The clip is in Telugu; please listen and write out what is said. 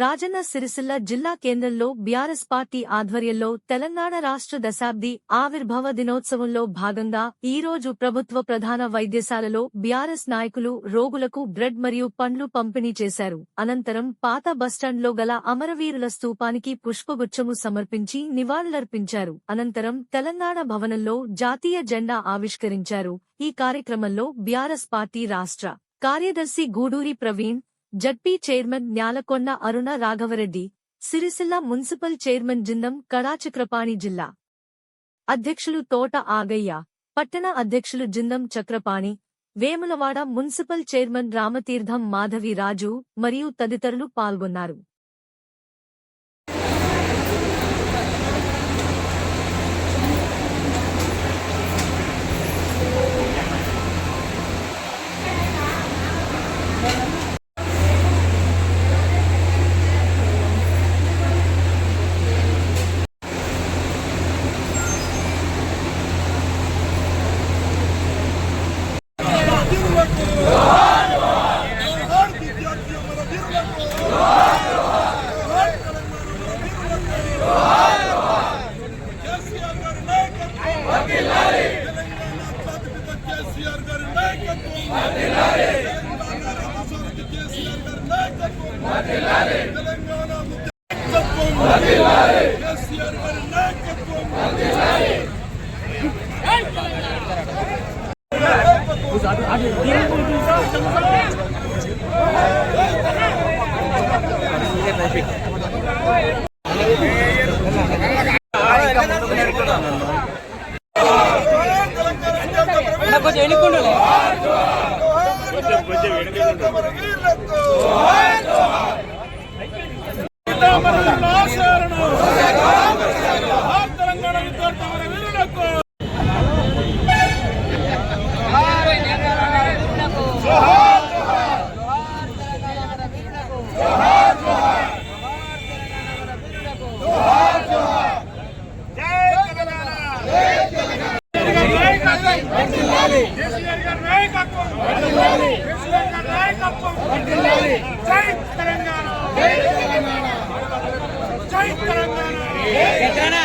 రాజన్న సిరిసిల్ల జిల్లా కేంద్రంలో బీఆర్ఎస్ పార్టీ ఆధ్వర్యంలో తెలంగాణ రాష్ట్ర దశాబ్ది ఆవిర్భావ దినోత్సవంలో భాగంగా ఈ రోజు ప్రభుత్వ ప్రధాన వైద్యశాలలో బీఆర్ఎస్ నాయకులు రోగులకు బ్రెడ్ మరియు పండ్లు పంపిణీ చేశారు. అనంతరం పాత బస్టాండ్లో గల అమరవీరుల స్తూపానికి పుష్పగుచ్చము సమర్పించి నివాళులర్పించారు. అనంతరం తెలంగాణ భవనంలో జాతీయ జెండా ఆవిష్కరించారు. ఈ కార్యక్రమంలో బీఆర్ఎస్ పార్టీ రాష్ట్ర కార్యదర్శి Guduri Praveen ZP chairman Nyalakonda Aruna Raghavareddy Sircilla municipal chairman Jindam కడాచక్రపాణి జిల్లా అధ్యక్షులు తోట ఆగయ్య పట్టణ అధ్యక్షులు జిందం చక్రపాణి వేములవాడ మున్సిపల్ చైర్మన్ రామతీర్థం మాధవి రాజు మరియు తదితరులు పాల్గొన్నారు. జోహార్ తెలంగాణ జాతిపిత కేసీఆర్ గారి నాయకత్వం తెలంగాణ రామస్వామి కేసీఆర్ గారి నాయకత్వం తెలంగాణ ముఖ్యత్వం కేసీఆర్ గారి నాయకత్వం జోహార్ విద్యార్థి తెలంగాణ జై తెలంగాణ. జై తెలంగాణ జై